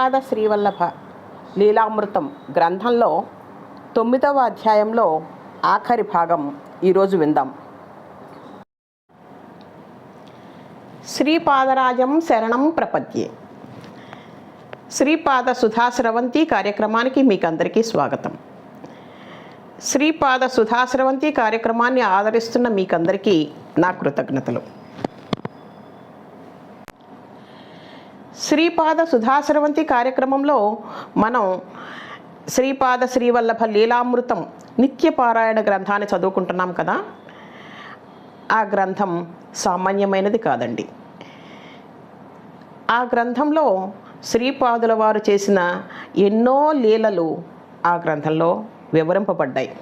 శ్రీపాద శ్రీవల్లభ లీలామృతం గ్రంథంలో తొమ్మిదవ అధ్యాయంలో ఆఖరి భాగం ఈరోజు విందాం. శ్రీపాదరాజం శరణం ప్రపద్యే. శ్రీపాద సుధాశ్రవంతి కార్యక్రమానికి మీకు అందరికీ స్వాగతం. శ్రీపాద సుధాశ్రవంతి కార్యక్రమాన్ని ఆదరిస్తున్న మీకందరికీ నా కృతజ్ఞతలు. శ్రీపాద సుధాసరవంతి కార్యక్రమంలో మనం శ్రీపాద శ్రీవల్లభ లీలామృతం నిత్యపారాయణ గ్రంథాన్ని చదువుకుంటున్నాం కదా. ఆ గ్రంథం సామాన్యమైనది కాదండి. ఆ గ్రంథంలో శ్రీపాదుల వారు చేసిన ఎన్నో లీలలు ఆ గ్రంథంలో వివరింపబడ్డాయి.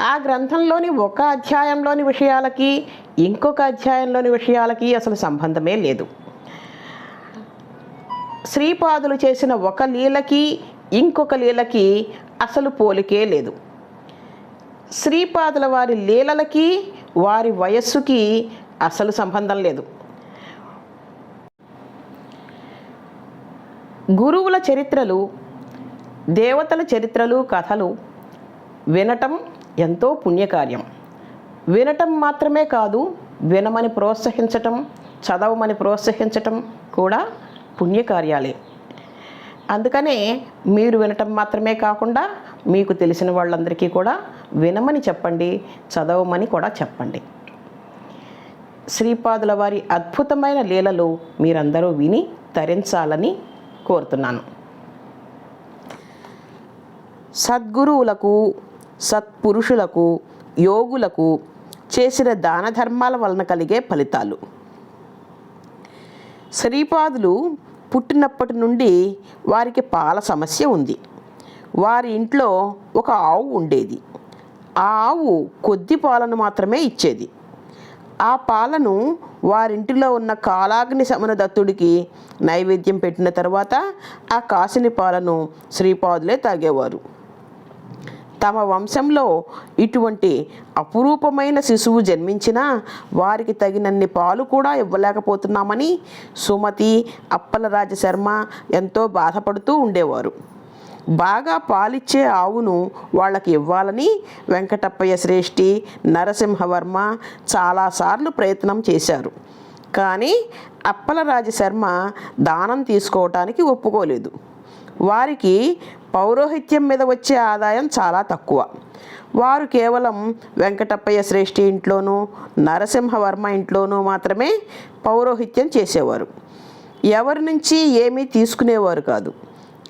ఆ గ్రంథంలోని ఒక అధ్యాయంలోని విషయాలకి ఇంకొక అధ్యాయంలోని విషయాలకి అసలు సంబంధమే లేదు. శ్రీపాదులు చేసిన ఒక లీలకి ఇంకొక లీలకి అసలు పోలికే లేదు. శ్రీపాదుల వారి లీలలకి వారి వయస్సుకి అసలు సంబంధం లేదు. గురువుల చరిత్రలు దేవతల చరిత్రలు కథలు వినటం ఎంతో పుణ్యకార్యం. వినటం మాత్రమే కాదు వినమని ప్రోత్సహించటం చదవమని ప్రోత్సహించటం కూడా పుణ్యకార్యాలే. అందుకనే మీరు వినటం మాత్రమే కాకుండా మీకు తెలిసిన వాళ్ళందరికీ కూడా వినమని చెప్పండి చదవమని కూడా చెప్పండి. శ్రీపాదుల వారి అద్భుతమైన లీలలు మీరందరూ విని తరించాలని కోరుతున్నాను. సద్గురువులకు సత్పురుషులకు యోగులకు చేసిన దాన ధర్మాల వలన కలిగే ఫలితాలు. శ్రీపాదులు పుట్టినప్పటి నుండి వారికి పాల సమస్య ఉంది. వారి ఇంట్లో ఒక ఆవు ఉండేది. ఆ ఆవు కొద్ది పాలను మాత్రమే ఇచ్చేది. ఆ పాలను వారింటిలో ఉన్న కాలాగ్ని శమన దత్తుడికి నైవేద్యం పెట్టిన తర్వాత ఆ కాసిని పాలను శ్రీపాదులే తాగేవారు. తమ వంశంలో ఇటువంటి అపురూపమైన శిశువు జన్మించినా వారికి తగినన్ని పాలు కూడా ఇవ్వలేకపోతున్నామని సుమతి అప్పలరాజ శర్మ ఎంతో బాధపడుతూ ఉండేవారు. బాగా పాలిచ్చే ఆవును వాళ్ళకి ఇవ్వాలని వెంకటప్పయ్య శ్రేష్ఠి నరసింహవర్మ చాలాసార్లు ప్రయత్నం చేశారు. కానీ అప్పలరాజ శర్మ దానం తీసుకోవటానికి ఒప్పుకోలేదు. వారికి పౌరోహిత్యం మీద వచ్చే ఆదాయం చాలా తక్కువ. వారు కేవలం వెంకటప్పయ్య శ్రేష్ఠి ఇంట్లోనూ నరసింహవర్మ ఇంట్లోనూ మాత్రమే పౌరోహిత్యం చేసేవారు. ఎవరి నుంచి ఏమీ తీసుకునేవారు కాదు.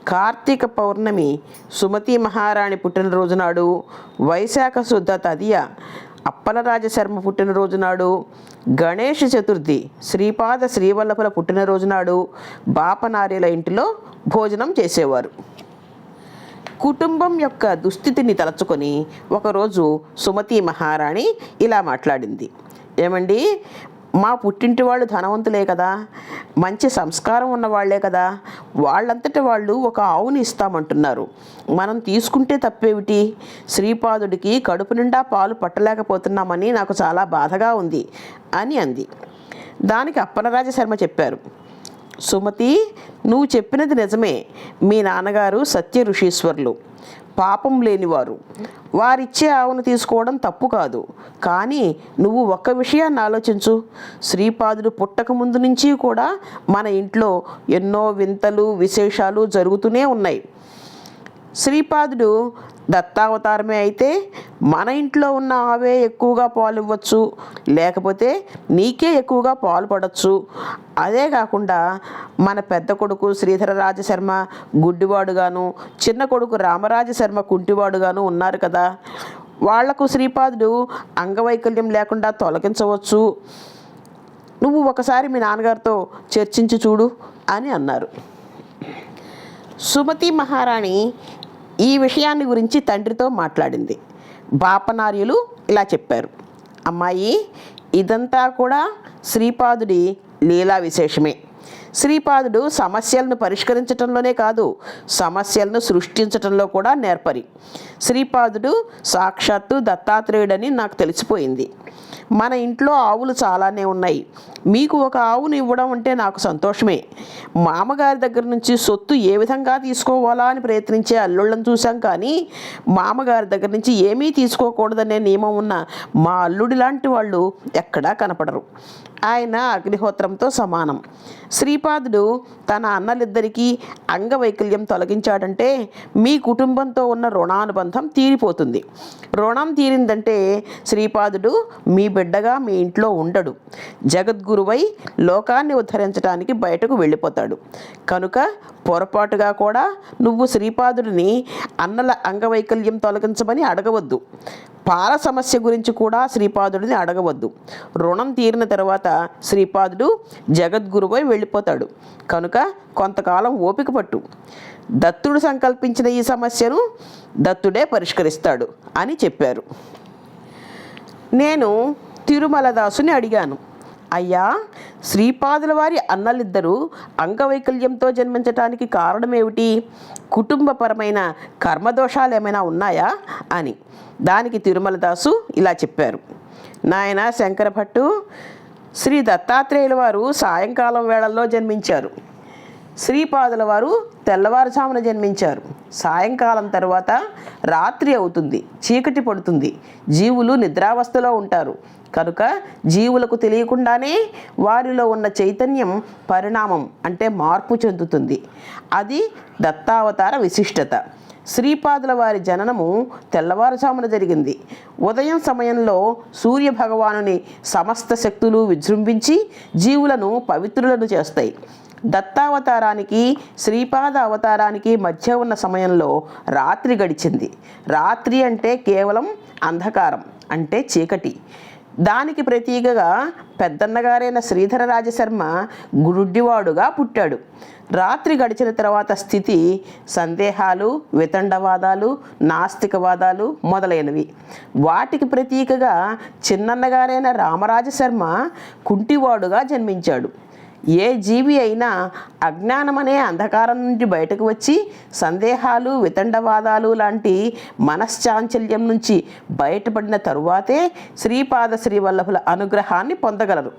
కార్తీక పౌర్ణమి సుమతి మహారాణి పుట్టినరోజు నాడు వైశాఖ శుద్ధ తదియ అప్పలరాజ శర్మ పుట్టినరోజు నాడు గణేష్ చతుర్థి శ్రీపాద శ్రీవల్లభుల పుట్టినరోజు నాడు బాపనార్యుల ఇంటిలో భోజనం చేసేవారు. కుటుంబం యొక్క దుస్థితిని తలచుకొని ఒకరోజు సుమతి మహారాణి ఇలా మాట్లాడింది. ఏమండి? మా పుట్టింటి వాళ్ళు ధనవంతులే కదా మంచి సంస్కారం ఉన్నవాళ్ళే కదా వాళ్ళంతటి వాళ్ళు ఒక ఆవుని ఇస్తామంటున్నారు. మనం తీసుకుంటే తప్పేమిటి? శ్రీపాదుడికి కడుపు నిండా పాలు పట్టలేకపోతున్నామని నాకు చాలా బాధగా ఉంది అని అంది. దానికి అప్పనరాజ శర్మ చెప్పారు. సుమతి నువ్వు చెప్పినది నిజమే. మీ నాన్నగారు సత్య ఋషీశ్వరులు పాపం లేనివారు. వారిచ్చే ఆవును తీసుకోవడం తప్పు కాదు. కానీ నువ్వు ఒక్క విషయాన్ని ఆలోచించు. శ్రీపాదుడు పుట్టక ముందు నుంచి కూడా మన ఇంట్లో ఎన్నో వింతలు విశేషాలు జరుగుతూనే ఉన్నాయి. శ్రీపాదుడు దత్తావతారమే అయితే మన ఇంట్లో ఉన్న ఆవే ఎక్కువగా పాలు ఇవ్వచ్చు లేకపోతే నీకే ఎక్కువగా పాలు పడవచ్చు అదే కాకుండా మన పెద్ద కొడుకు శ్రీధర రాజశర్మ గుడ్డివాడుగాను చిన్న కొడుకు రామరాజశర్మ కుంటివాడుగాను ఉన్నారు కదా. వాళ్ళకు శ్రీపాదుడు అంగవైకల్యం లేకుండా తొలగించవచ్చు. నువ్వు ఒకసారి మీ నాన్నగారితో చర్చించి చూడు అని అన్నారు. సుమతి మహారాణి ఈ విషయాన్ని గురించి తండ్రితో మాట్లాడింది. బాపనార్యులు ఇలా చెప్పారు. అమ్మాయి ఇదంతా కూడా శ్రీపాదుడి లీలా విశేషమే. శ్రీపాదుడు సమస్యలను పరిష్కరించటంలోనే కాదు సమస్యలను సృష్టించటంలో కూడా నేర్పరి. శ్రీపాదుడు సాక్షాత్తు దత్తాత్రేయుడని నాకు తెలిసిపోయింది. మన ఇంట్లో ఆవులు చాలానే ఉన్నాయి. మీకు ఒక ఆవును ఇవ్వడం అంటే నాకు సంతోషమే. మామగారి దగ్గర నుంచి సొత్తు ఏ విధంగా తీసుకోవాలా అని ప్రయత్నించే అల్లుళ్ళని చూశాం కానీ మామగారి దగ్గర నుంచి ఏమీ తీసుకోకూడదనే నియమం ఉన్న మా అల్లుడి లాంటి వాళ్ళు ఎక్కడా కనపడరు. ఆయన అగ్నిహోత్రంతో సమానం. శ్రీపాదుడు తన అన్నలిద్దరికీ అంగవైకల్యం తొలగించాడంటే మీ కుటుంబంతో ఉన్న రుణానుబంధం తీరిపోతుంది. రుణం తీరిందంటే శ్రీపాదుడు మీ బిడ్డగా మీ ఇంట్లో ఉండడు. జగద్గురువై లోకాన్ని ఉద్ధరించడానికి బయటకు వెళ్ళిపోతాడు. కనుక పొరపాటుగా కూడా నువ్వు శ్రీపాదుడిని అన్నల అంగవైకల్యం తొలగించమని అడగవద్దు. పాల సమస్య గురించి కూడా శ్రీపాదుడిని అడగవద్దు. రుణం తీరిన తర్వాత శ్రీపాదుడు జగద్గురువై వెళ్ళిపోతాడు. కనుక కొంతకాలం ఓపిక పట్టు. దత్తుడు సంకల్పించిన ఈ సమస్యను దత్తుడే పరిష్కరిస్తాడు అని చెప్పారు. నేను తిరుమలదాసుని అడిగాను. అయ్యా శ్రీపాదుల వారి అన్నలిద్దరూ అంగవైకల్యంతో జన్మించటానికి కారణమేమిటి? కుటుంబపరమైన కర్మదోషాలు ఏమైనా ఉన్నాయా? అని. దానికి తిరుమలదాసు ఇలా చెప్పారు. నాయన శంకరభట్టు శ్రీ దత్తాత్రేయుల వారు సాయంకాలం వేళల్లో జన్మించారు. శ్రీపాదుల వారు తెల్లవారుజామున జన్మించారు. సాయంకాలం తర్వాత రాత్రి అవుతుంది చీకటి పడుతుంది. జీవులు నిద్రావస్థలో ఉంటారు. కనుక జీవులకు తెలియకుండానే వారిలో ఉన్న చైతన్యం పరిణామం అంటే మార్పు చెందుతుంది. అది దత్తావతార విశిష్టత. శ్రీపాదుల వారి జననము తెల్లవారుజామున జరిగింది. ఉదయం సమయంలో సూర్య భగవానుని సమస్త శక్తులు విజృంభించి జీవులను పవిత్రులను చేస్తాయి. దత్తావతారానికి శ్రీపాద అవతారానికి మధ్య ఉన్న సమయంలో రాత్రి గడిచింది. రాత్రి అంటే కేవలం అంధకారం అంటే చీకటి. దానికి ప్రతీకగా పెద్దన్నగారైన శ్రీధర రాజశర్మ గురుడ్డివాడుగా పుట్టాడు. రాత్రి గడిచిన తర్వాత స్థితి సందేహాలు వితండవాదాలు నాస్తికవాదాలు మొదలైనవి. వాటికి ప్రతీకగా చిన్నన్నగారైన రామరాజశర్మ కుంటివాడుగా జన్మించాడు. ఏ జీవి అయినా అజ్ఞానమనే అంధకారం నుండి బయటకు వచ్చి సందేహాలు వితండవాదాలు లాంటి మనశ్చాంచల్యం నుంచి బయటపడిన తరువాతే శ్రీపాద శ్రీవల్లభుల అనుగ్రహాన్ని పొందగలరు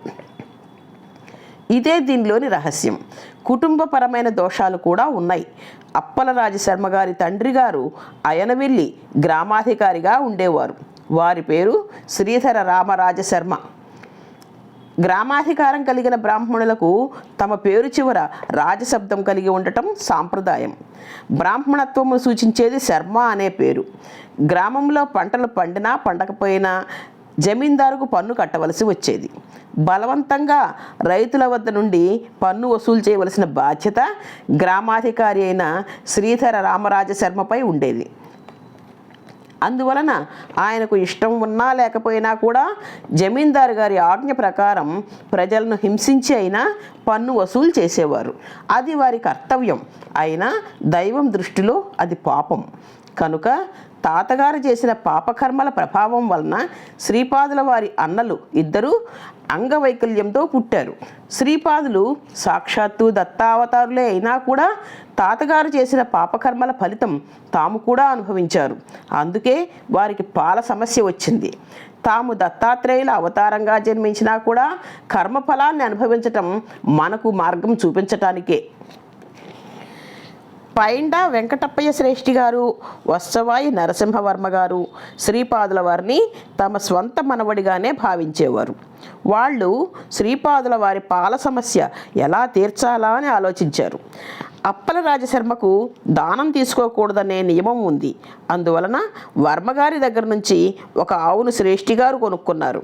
ఇదే దీనిలోని రహస్యం. కుటుంబపరమైన దోషాలు కూడా ఉన్నాయి. అప్పల శర్మ గారి తండ్రి గారు అయనవెల్లి గ్రామాధికారిగా ఉండేవారు. వారి పేరు శ్రీధర రామరాజశర్మ. గ్రామాధికారం కలిగిన బ్రాహ్మణులకు తమ పేరు చివర రాజశబ్దం కలిగి ఉండటం సాంప్రదాయం. బ్రాహ్మణత్వము సూచించేది శర్మ అనే పేరు. గ్రామంలో పంటలు పండినా పండకపోయినా జమీందారుకు పన్ను కట్టవలసి వచ్చేది. బలవంతంగా రైతుల వద్ద నుండి పన్ను వసూలు చేయవలసిన బాధ్యత గ్రామాధికారి అయిన శ్రీధర రామరాజ శర్మపై ఉండేది. అందువలన ఆయనకు ఇష్టం ఉన్నా లేకపోయినా కూడా జమీందారు గారి ఆజ్ఞ ప్రకారం ప్రజలను హింసించి అయినా పన్ను వసూలు చేసేవారు. అది వారి కర్తవ్యం. అయినా దైవం దృష్టిలో అది పాపం. కనుక తాతగారు చేసిన పాపకర్మల ప్రభావం వలన శ్రీపాదుల వారి అన్నలు ఇద్దరూ అంగవైకల్యంతో పుట్టారు. శ్రీపాదులు సాక్షాత్తు దత్తావతారులే అయినా కూడా తాతగారు చేసిన పాపకర్మల ఫలితం తాము కూడా అనుభవించారు. అందుకే వారికి పాల సమస్య వచ్చింది. తాము దత్తాత్రేయుల అవతారంగా జన్మించినా కూడా కర్మఫలాన్ని అనుభవించటం మనకు మార్గం చూపించటానికే. పైండ వెంకటప్పయ్య శ్రేష్ఠి గారు వత్సవాయి నరసింహవర్మ గారు శ్రీపాదుల వారిని తమ స్వంత మనవడిగానే భావించేవారు. వాళ్ళు శ్రీపాదుల వారి పాల సమస్య ఎలా తీర్చాలా అని ఆలోచించారు. అప్పల రాజశర్మకు దానం తీసుకోకూడదనే నియమం ఉంది. అందువలన వర్మగారి దగ్గర నుంచి ఒక ఆవును శ్రేష్ఠి గారు కొనుక్కున్నారు.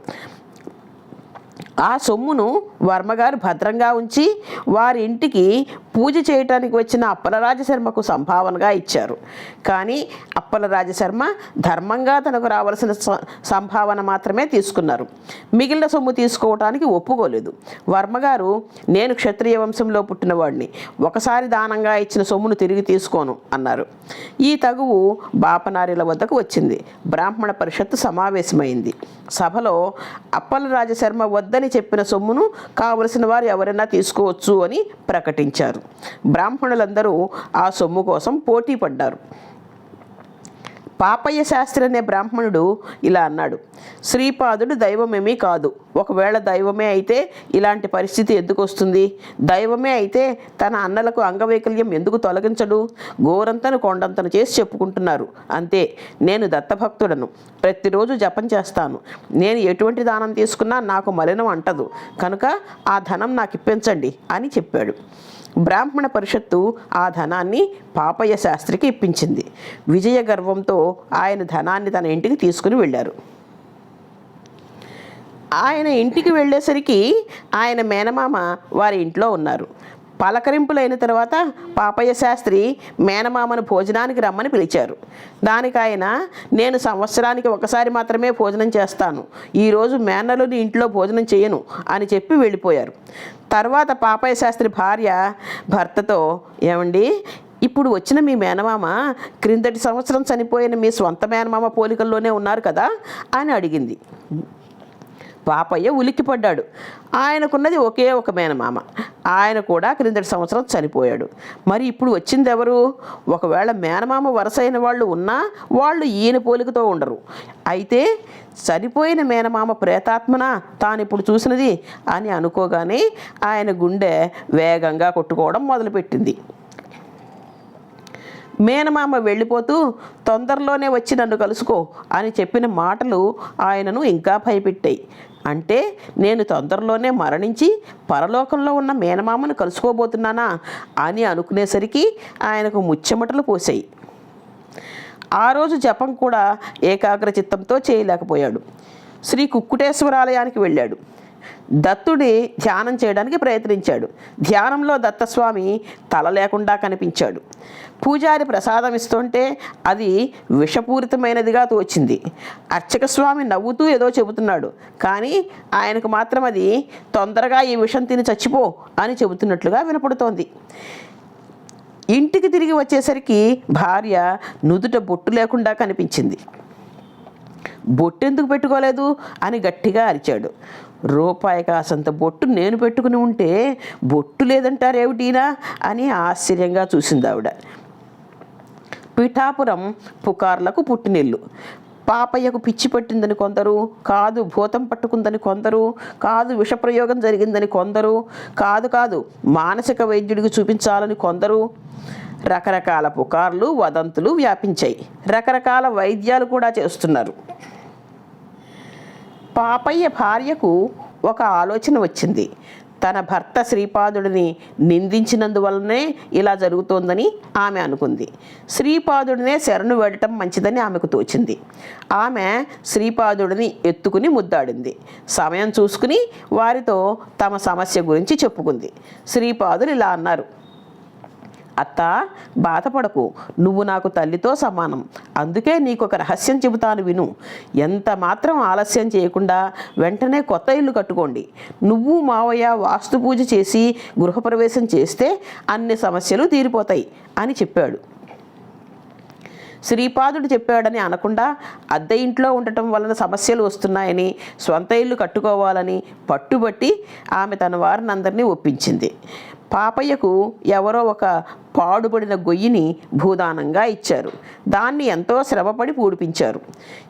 ఆ సొమ్మును వర్మగారు భద్రంగా ఉంచి వారి ఇంటికి పూజ చేయటానికి వచ్చిన అప్పల రాజశర్మకు సంభావనగా ఇచ్చారు. కానీ అప్పల రాజశర్మ ధర్మంగా తనకు రావాల్సిన సంభావన మాత్రమే తీసుకున్నారు. మిగిలిన సొమ్ము తీసుకోవటానికి ఒప్పుకోలేదు. వర్మగారు నేను క్షత్రియ వంశంలో పుట్టినవాడిని. ఒకసారి దానంగా ఇచ్చిన సొమ్మును తిరిగి తీసుకోను అన్నారు. ఈ తగువు బాపనారిల వద్దకు వచ్చింది. బ్రాహ్మణ పరిషత్తు సమావేశమైంది. సభలో అప్పల రాజశర్మ వద్దని చెప్పిన సొమ్మును కావలసిన వారు ఎవరైనా తీసుకోవచ్చు అని ప్రకటించారు. బ్రాహ్మణులందరూ ఆ సొమ్ము కోసం పోటీ పడ్డారు. పాపయ్య శాస్త్రి అనే బ్రాహ్మణుడు ఇలా అన్నాడు శ్రీపాదుడు దైవమేమీ కాదు. ఒకవేళ దైవమే అయితే ఇలాంటి పరిస్థితి ఎందుకు వస్తుంది? దైవమే అయితే తన అన్నలకు అంగవైకల్యం ఎందుకు తొలగించడు? గోరంతను కొండంతను చేసి చెప్పుకుంటున్నారు. అంతే నేను దత్తభక్తుడను. ప్రతిరోజు జపం చేస్తాను. నేను ఎటువంటి దానం తీసుకున్నా నాకు మలినం అంటదు. కనుక ఆ ధనం నాకు ఇప్పించండి అని చెప్పాడు. బ్రాహ్మణ పరిషత్తు ఆ ధనాన్ని పాపయ్య శాస్త్రికి ఇప్పించింది. విజయ గర్వంతో ఆయన ధనాన్ని తన ఇంటికి తీసుకుని వెళ్ళారు. ఆయన ఇంటికి వెళ్ళేసరికి ఆయన మేనమామ వారి ఇంట్లో ఉన్నారు. పలకరింపులైన తర్వాత పాపయ్య శాస్త్రి మేనమామను భోజనానికి రమ్మని పిలిచారు. దానికి ఆయన నేను సంవత్సరానికి ఒకసారి మాత్రమే భోజనం చేస్తాను. ఈరోజు మేనలుని ఇంట్లో భోజనం చేయను అని చెప్పి వెళ్ళిపోయారు. తర్వాత పాపయ్య శాస్త్రి భార్య భర్తతో ఏమండి ఇప్పుడు వచ్చిన మీ మేనమామ క్రిందటి సంవత్సరం చనిపోయిన మీ స్వంత మేనమామ పోలికల్లోనే ఉన్నారు కదా అని అడిగింది. పాపయ్య ఉలిక్కిపడ్డాడు. ఆయనకున్నది ఒకే ఒక మేనమామ. ఆయన కూడా క్రిందటి సంవత్సరం చనిపోయాడు. మరి ఇప్పుడు వచ్చిందెవరు? ఒకవేళ మేనమామ వరసైన వాళ్ళు ఉన్నా వాళ్ళు ఈయన పోలికతో ఉండరు. అయితే చనిపోయిన మేనమామ ప్రేతాత్మన? తాను ఇప్పుడు చూసినది అని అనుకోగానే ఆయన గుండె వేగంగా కొట్టుకోవడం మొదలుపెట్టింది. మేనమామ వెళ్ళిపోతూ తొందరలోనే వచ్చి నన్ను కలుసుకో అని చెప్పిన మాటలు ఆయనను ఇంకా భయపెట్టాయి. అంటే నేను తొందరలోనే మరణించి పరలోకంలో ఉన్న మేనమామను కలుసుకోబోతున్నానా అని అనుకునేసరికి ఆయనకు ముచ్చెమటలు పోసాయి ఆ రోజు జపం కూడా ఏకాగ్ర చిత్తంతో చేయలేకపోయాడు. శ్రీ కుక్కుటేశ్వరాలయానికి వెళ్ళాడు. దత్తుడి ధ్యానం చేయడానికి ప్రయత్నించాడు. ధ్యానంలో దత్తస్వామి తల లేకుండా కనిపించాడు. పూజారి ప్రసాదం ఇస్తుంటే అది విషపూరితమైనదిగా తోచింది. అర్చక స్వామి నవ్వుతూ ఏదో చెబుతున్నాడు. కానీ ఆయనకు మాత్రం అది తొందరగా ఈ విషం తిని చచ్చిపో అని చెబుతున్నట్లుగా వినపడుతోంది. ఇంటికి తిరిగి వచ్చేసరికి భార్య నుదుట బొట్టు లేకుండా కనిపించింది. బొట్టెందుకు పెట్టుకోలేదు అని గట్టిగా అరిచాడు. రూపాయి కాసంత బొట్టు నేను పెట్టుకుని ఉంటే బొట్టు లేదంటారేమిటీనా అని ఆశ్చర్యంగా చూసింది ఆవిడ. పిఠాపురం పుకార్లకు పుట్టినిల్లు. పాపయ్యకు పిచ్చి పట్టిందని కొందరు కాదు భూతం పట్టుకుందని కొందరు కాదు విషప్రయోగం జరిగిందని కొందరు కాదు కాదు మానసిక వైద్యుడికి చూపించాలని కొందరు. రకరకాల పుకార్లు వదంతులు వ్యాపించాయి. రకరకాల వైద్యాలు కూడా చేస్తున్నారు. పాపయ్య భార్యకు ఒక ఆలోచన వచ్చింది. తన భర్త శ్రీపాదుడిని నిందించినందువల్లనే ఇలా జరుగుతోందని ఆమె అనుకుంది. శ్రీపాదుడినే శరణు వేడటం మంచిదని ఆమెకు తోచింది. ఆమె శ్రీపాదుడిని ఎత్తుకుని ముద్దాడింది. సమయం చూసుకుని వారితో తమ సమస్య గురించి చెప్పుకుంది. శ్రీపాదులు ఇలా అన్నారు. అత్త బాధపడకు. నువ్వు నాకు తల్లితో సమానం. అందుకే నీకు ఒక రహస్యం చెబుతాను విను. ఎంత మాత్రం ఆలస్యం చేయకుండా వెంటనే కొత్త ఇల్లు కట్టుకోండి. నువ్వు మావయ్య వాస్తు పూజ చేసి గృహప్రవేశం చేస్తే అన్ని సమస్యలు తీరిపోతాయి అని చెప్పాడు. శ్రీపాదుడు చెప్పాడని అనకుండా అద్దె ఇంట్లో ఉండటం వలన సమస్యలు వస్తున్నాయని స్వంత ఇల్లు కట్టుకోవాలని పట్టుబట్టి ఆమె తన వారిని అందరినీ ఒప్పించింది. పాపయ్యకు ఎవరో ఒక పాడుబడిన గొయ్యిని భూదానంగా ఇచ్చారు. దాన్ని ఎంతో శ్రమపడి పూడిపించారు.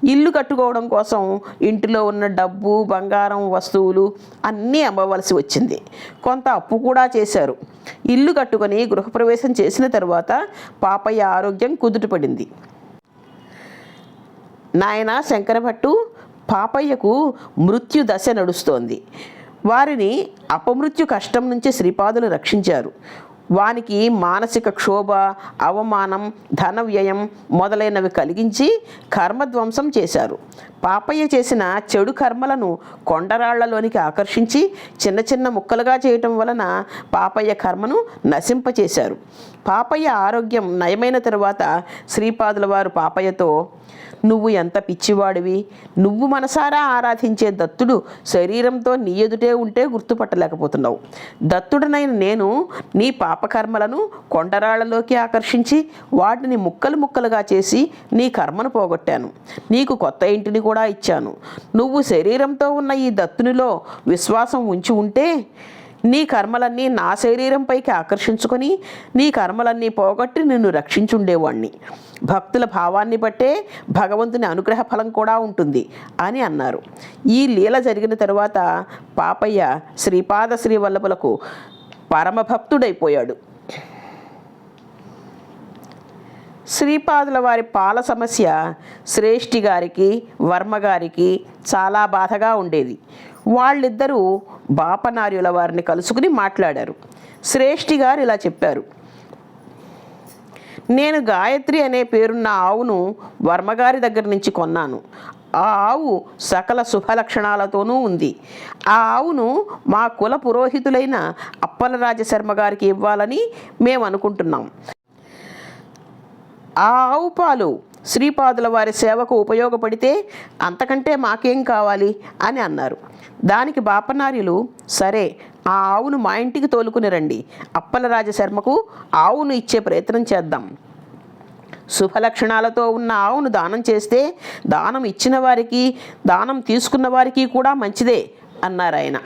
ఇల్లు కట్టుకోవడం కోసం ఇంటిలో ఉన్న డబ్బు బంగారం వస్తువులు అన్నీ అమ్మవలసి వచ్చింది. కొంత అప్పు కూడా చేశారు. ఇల్లు కట్టుకొని గృహప్రవేశం చేసిన తరువాత పాపయ్య ఆరోగ్యం కుదుటపడింది. నాయన శంకరభట్టు పాపయ్యకు మృత్యు దశ నడుస్తోంది. వారిని అపమృత్యు కష్టం నుంచి శ్రీపాదులు రక్షించారు. వానికి మానసిక క్షోభ అవమానం ధన వ్యయం మొదలైనవి కలిగించి కర్మధ్వంసం చేశారు. పాపయ్య చేసిన చెడు కర్మలను కొండరాళ్ళలోనికి ఆకర్షించి చిన్న చిన్న ముక్కలుగా చేయటం వలన పాపయ్య కర్మను నశింపచేశారు. పాపయ్య ఆరోగ్యం నయమైన తరువాత శ్రీపాదుల వారు పాపయ్యతో నువ్వు ఎంత పిచ్చివాడివి? నువ్వు మనసారా ఆరాధించే దత్తుడు శరీరంతో నీ ఎదుటే ఉంటే గుర్తుపట్టలేకపోతున్నావు. దత్తుడనైన నేను నీ పాపకర్మలను కొండరాళ్ళలోకి ఆకర్షించి వాటిని ముక్కలు ముక్కలుగా చేసి నీ కర్మను పోగొట్టాను. నీకు కొత్త ఇంటిని కూడా ఇచ్చాను. నువ్వు శరీరంతో ఉన్న ఈ దత్తునిలో విశ్వాసం ఉంచి ఉంటే నీ కర్మలన్నీ నా శరీరంపైకి ఆకర్షించుకొని నీ కర్మలన్నీ పోగొట్టి నిన్ను రక్షించుండేవాణ్ణి. భక్తుల భావాన్ని బట్టే భగవంతుని అనుగ్రహ ఫలం కూడా ఉంటుంది అని అన్నారు. ఈ లీల జరిగిన తరువాత పాపయ్య శ్రీపాద శ్రీవల్లభులకు పరమభక్తుడైపోయాడు. శ్రీపాదుల వారి పాల సమస్య శ్రేష్ఠి గారికి వర్మ గారికి చాలా బాధగా ఉండేది. వాళ్ళిద్దరూ బాపనార్యుల వారిని కలుసుకుని మాట్లాడారు. శ్రేష్ఠి గారు ఇలా చెప్పారు. నేను గాయత్రి అనే పేరున్న ఆవును వర్మగారి దగ్గర నుంచి కొన్నాను. ఆ ఆవు సకల శుభలక్షణాలతోనూ ఉంది. ఆ ఆవును మా కుల పురోహితులైన అప్పలరాజశర్మ గారికి ఇవ్వాలని మేము అనుకుంటున్నాం ఆ ఆవు పాలు శ్రీపాదుల వారి సేవకు ఉపయోగపడితే అంతకంటే మాకేం కావాలి? అని అన్నారు. దానికి బాపనార్యులు సరే ఆ ఆవును మా ఇంటికి తోలుకుని రండి. అప్పలరాజ శర్మకు ఆవును ఇచ్చే ప్రయత్నం చేద్దాం. శుభలక్షణాలతో ఉన్న ఆవును దానం చేస్తే దానం ఇచ్చిన వారికి దానం తీసుకున్న వారికి కూడా మంచిదే అన్నారు ఆయన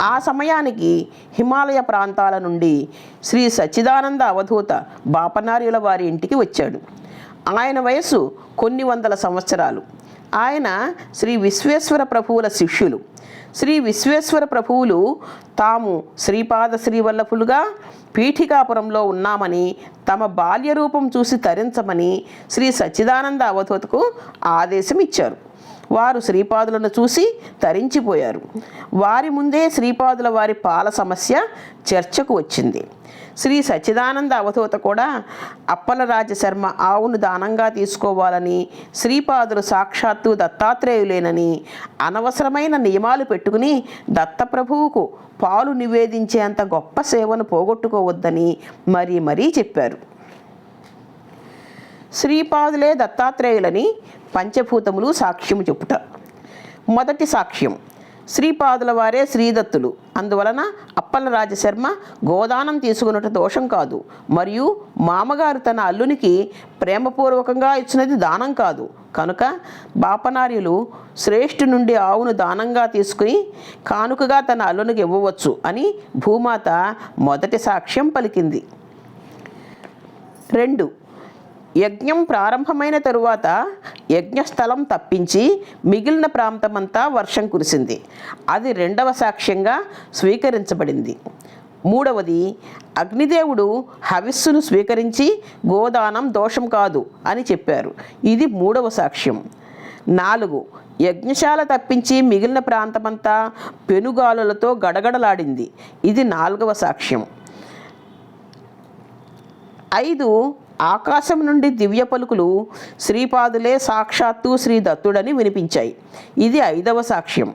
ఆ సమయానికి హిమాలయ ప్రాంతాల నుండి శ్రీ సచ్చిదానంద అవధూత బాపనార్యుల వారి ఇంటికి వచ్చాడు. ఆయన వయసు కొన్ని వందల సంవత్సరాలు. ఆయన శ్రీ విశ్వేశ్వర ప్రభువుల శిష్యులు. శ్రీ విశ్వేశ్వర ప్రభువులు తాము శ్రీపాద శ్రీవల్లభులుగా పీఠికాపురంలో ఉన్నామని తమ బాల్య రూపం చూసి తరించమని శ్రీ సచ్చిదానంద అవధూతకు ఆదేశం ఇచ్చారు వారు శ్రీపాదులను చూసి తరించిపోయారు. వారి ముందే శ్రీపాదుల వారి పాల సమస్య చర్చకు వచ్చింది. శ్రీ సచ్చిదానంద అవధూత కూడా అప్పలరాజ శర్మ ఆవును దానంగా తీసుకోవాలని శ్రీపాదులు సాక్షాత్తు దత్తాత్రేయులేనని అనవసరమైన నియమాలు పెట్టుకుని దత్తప్రభువుకు పాలు నివేదించేంత గొప్ప సేవను పోగొట్టుకోవద్దని మరీ మరీ చెప్పారు. శ్రీపాదులే దత్తాత్రేయులని పంచభూతములు సాక్ష్యము చెప్పుట. మొదటి సాక్ష్యం శ్రీపాదుల వారే శ్రీదత్తులు. అందువలన అప్పల రాజశర్మ గోదానం తీసుకున్నట దోషం కాదు మరియు మామగారు తన అల్లునికి ప్రేమపూర్వకంగా ఇచ్చినది దానం కాదు. కనుక బాపనార్యులు శ్రేష్ఠు నుండి ఆవును దానంగా తీసుకుని కానుకగా తన అల్లునికి ఇవ్వవచ్చు అని భూమాత మొదటి సాక్ష్యం పలికింది. రెండు యజ్ఞం ప్రారంభమైన తరువాత యజ్ఞస్థలం తప్పించి మిగిలిన ప్రాంతమంతా వర్షం కురిసింది. అది రెండవ సాక్ష్యంగా స్వీకరించబడింది. మూడవది అగ్నిదేవుడు హవిస్సును స్వీకరించి గోదానం దోషం కాదు అని చెప్పారు. ఇది మూడవ సాక్ష్యం. నాలుగు యజ్ఞశాల తప్పించి మిగిలిన ప్రాంతమంతా పెనుగాలులతో గడగడలాడింది. ఇది నాలుగవ సాక్ష్యం. ఐదు ఆకాశం నుండి దివ్య పలుకులు శ్రీపాదులే సాక్షాత్తు శ్రీ దత్తుడని వినిపించాయి. ఇది ఐదవ సాక్ష్యం.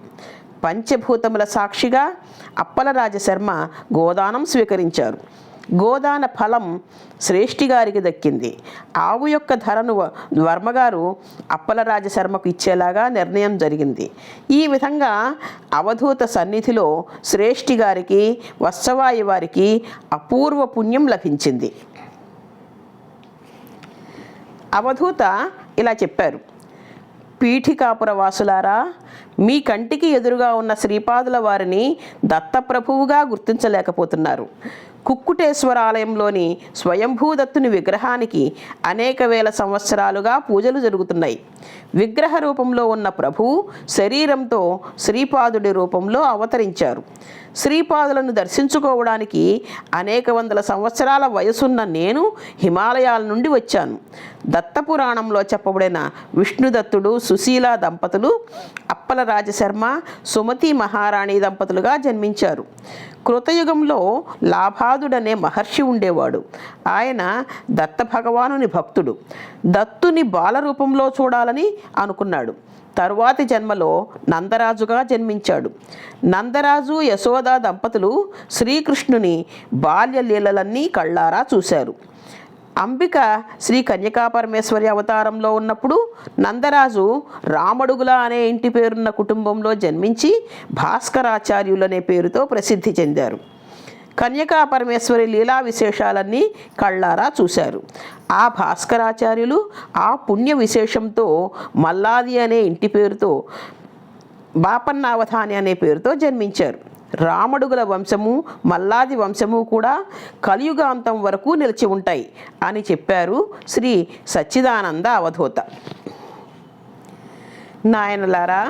పంచభూతముల సాక్షిగా అప్పలరాజ శర్మ గోదానం స్వీకరించారు. గోదాన ఫలం శ్రేష్ఠి గారికి దక్కింది. ఆవు యొక్క ధరను వ- వర్మగారు అప్పలరాజ శర్మకు ఇచ్చేలాగా నిర్ణయం జరిగింది. ఈ విధంగా అవధూత సన్నిధిలో శ్రేష్ఠి గారికి వత్సవాయి వారికి అపూర్వ పుణ్యం లభించింది. అవధూత ఇలా చెప్పారు. పీఠికాపుర వాసులారా మీ కంటికి ఎదురుగా ఉన్న శ్రీపాదుల వారిని దత్తప్రభువుగా గుర్తించలేకపోతున్నారు. కుక్కుటేశ్వర ఆలయంలోని స్వయంభూదత్తుని విగ్రహానికి అనేక వేల సంవత్సరాలుగా పూజలు జరుగుతున్నాయి. విగ్రహ రూపంలో ఉన్న ప్రభువు శరీరంతో శ్రీపాదుడి రూపంలో అవతరించారు. శ్రీపాదులను దర్శించుకోవడానికి అనేక వందల సంవత్సరాల వయసున్న నేను హిమాలయాల నుండి వచ్చాను. దత్తపురాణంలో చెప్పబడిన విష్ణుదత్తుడు సుశీల దంపతులు అప్పల రాజశర్మ సుమతి మహారాణి దంపతులుగా జన్మించారు. కృతయుగంలో లాభాదుడనే మహర్షి ఉండేవాడు. ఆయన దత్త భగవానుని భక్తుడు. దత్తుని బాలరూపంలో చూడాలని అనుకున్నాడు. తరువాతి జన్మలో నందరాజుగా జన్మించాడు. నందరాజు యశోద దంపతులు శ్రీకృష్ణుని బాల్య లీలలన్నీ కళ్ళారా చూశారు. అంబిక శ్రీ కన్యకాపరమేశ్వరి అవతారంలో ఉన్నప్పుడు నందరాజు రామడుగుల అనే ఇంటి పేరున్న కుటుంబంలో జన్మించి భాస్కరాచార్యులనే పేరుతో ప్రసిద్ధి చెందారు. కన్యకా పరమేశ్వరి లీలా విశేషాలన్నీ కళ్ళారా చూశారు. ఆ భాస్కరాచార్యులు ఆ పుణ్య విశేషంతో మల్లాది అనే ఇంటి పేరుతో బాపన్నావధాని అనే పేరుతో జన్మించారు. రామడుగుల వంశము మల్లాది వంశము కూడా కలియుగాంతం వరకు నిలిచి ఉంటాయి అని చెప్పారు శ్రీ సచ్చిదానంద అవధూత. నాయనలారా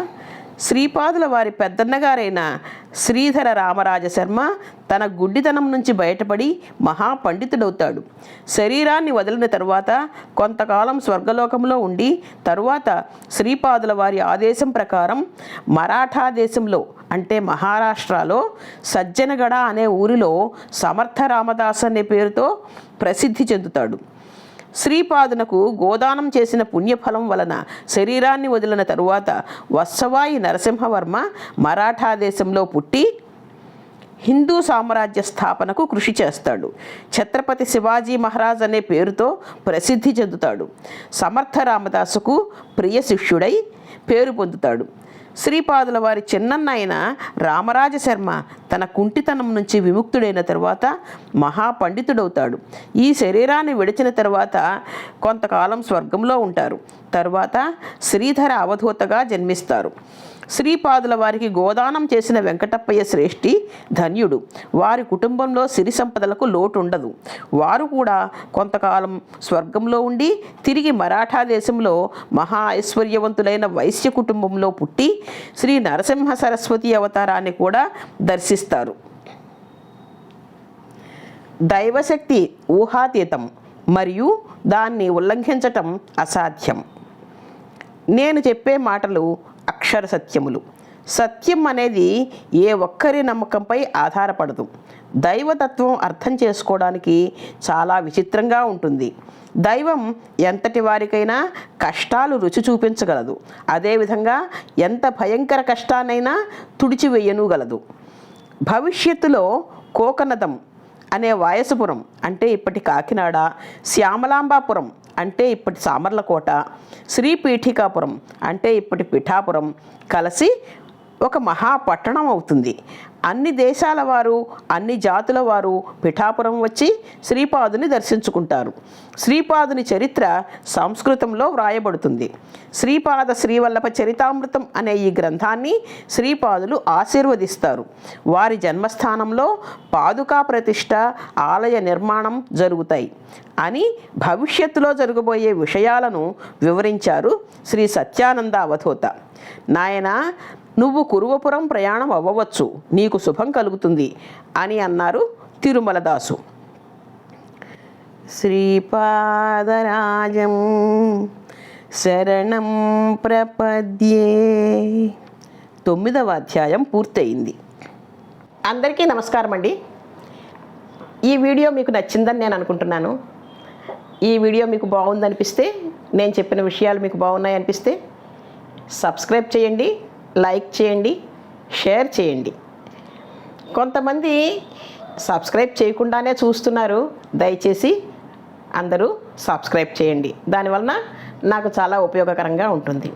శ్రీపాదుల వారి పెద్దన్నగారైన శ్రీధర రామరాజ శర్మ తన గుడ్డితనం నుంచి బయటపడి మహాపండితుడవుతాడు. శరీరాన్ని వదిలిన తరువాత కొంతకాలం స్వర్గలోకంలో ఉండి తరువాత శ్రీపాదుల వారి ఆదేశం ప్రకారం మరాఠా దేశంలో అంటే మహారాష్ట్రలో సజ్జనగడ అనే ఊరిలో సమర్థ రామదాస్ అనే పేరుతో ప్రసిద్ధి చెందుతాడు. శ్రీపాదునకు గోదానం చేసిన పుణ్యఫలం వలన శరీరాన్ని వదిలిన తరువాత వత్సవాయి నరసింహవర్మ మరాఠా దేశంలో పుట్టి హిందూ సామ్రాజ్య స్థాపనకు కృషి చేస్తాడు. ఛత్రపతి శివాజీ మహారాజ్ అనే పేరుతో ప్రసిద్ధి చెందుతాడు. సమర్థ రామదాసుకు ప్రియ శిష్యుడై పేరు పొందుతాడు. శ్రీపాదుల వారి చిన్నన్న రామరాజశర్మ రామరాజ శర్మ తన కుంటితనం నుంచి విముక్తుడైన తరువాత మహాపండితుడవుతాడు. ఈ శరీరాన్ని విడిచిన తర్వాత కొంతకాలం స్వర్గంలో ఉంటారు. తర్వాత శ్రీధర అవధూతగా జన్మిస్తారు. శ్రీపాదుల వారికి గోదానం చేసిన వెంకటప్పయ్య శ్రేష్ఠి ధన్యుడు. వారి కుటుంబంలో సిరి సంపదలకు లోటు ఉండదు వారు కూడా కొంతకాలం స్వర్గంలో ఉండి తిరిగి మరాఠా దేశంలో మహా ఐశ్వర్యవంతులైన వైశ్య కుటుంబంలో పుట్టి శ్రీ నరసింహ సరస్వతి అవతారాన్ని కూడా దర్శిస్తారు. దైవశక్తి ఊహాతీతం మరియు దాన్ని ఉల్లంఘించటం అసాధ్యం. నేను చెప్పే మాటలు అక్షర సత్యములు. సత్యం అనేది ఏ ఒక్కరి నమ్మకంపై ఆధారపడదు. దైవతత్వం అర్థం చేసుకోవడానికి చాలా విచిత్రంగా ఉంటుంది. దైవం ఎంతటి వారికైనా కష్టాలు రుచి చూపించగలదు. అదేవిధంగా ఎంత భయంకర కష్టాన్నైనా తుడిచివేయనుగలదు భవిష్యత్తులో కోకనదం అనే వాయసపురం అంటే ఇప్పటి కాకినాడ శ్యామలాంబాపురం అంటే ఇప్పటి సామర్లకోట శ్రీ పీఠికాపురం అంటే ఇప్పటి పిఠాపురం కలిసి ఒక మహాపట్టణం అవుతుంది. అన్ని దేశాల వారు అన్ని జాతుల వారు పిఠాపురం వచ్చి శ్రీపాదుని దర్శించుకుంటారు. శ్రీపాదుని చరిత్ర సంస్కృతంలో వ్రాయబడుతుంది. శ్రీపాద శ్రీవల్లభ చరితామృతం అనే ఈ గ్రంథాన్ని శ్రీపాదులు ఆశీర్వదిస్తారు. వారి జన్మస్థానంలో పాదుకా ప్రతిష్ట ఆలయ నిర్మాణం జరుగుతాయి అని భవిష్యత్తులో జరగబోయే విషయాలను వివరించారు శ్రీ సత్యానంద అవధూత. నాయన నువ్వు కురువపురం ప్రయాణం అవ్వవచ్చు. నీకు శుభం కలుగుతుంది అని అన్నారు తిరుమలదాసు. శ్రీపాదరాజం శరణం ప్రపద్యే. తొమ్మిదవ అధ్యాయం పూర్తయింది. అందరికీ నమస్కారం అండి. ఈ వీడియో మీకు నచ్చిందని నేను అనుకుంటున్నాను. ఈ వీడియో మీకు బాగుందనిపిస్తే నేను చెప్పిన విషయాలు మీకు బాగున్నాయి అనిపిస్తే సబ్స్క్రైబ్ చేయండి. లైక్ చేయండి షేర్ చేయండి. కొంతమంది సబ్స్క్రైబ్ చేయకుండానే చూస్తున్నారు దయచేసి అందరూ సబ్స్క్రైబ్ చేయండి. దానివలన నాకు చాలా ఉపయోగకరంగా ఉంటుంది.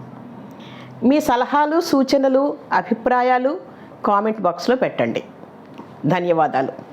మీ సలహాలు సూచనలు అభిప్రాయాలు కామెంట్ బాక్స్లో పెట్టండి. ధన్యవాదాలు.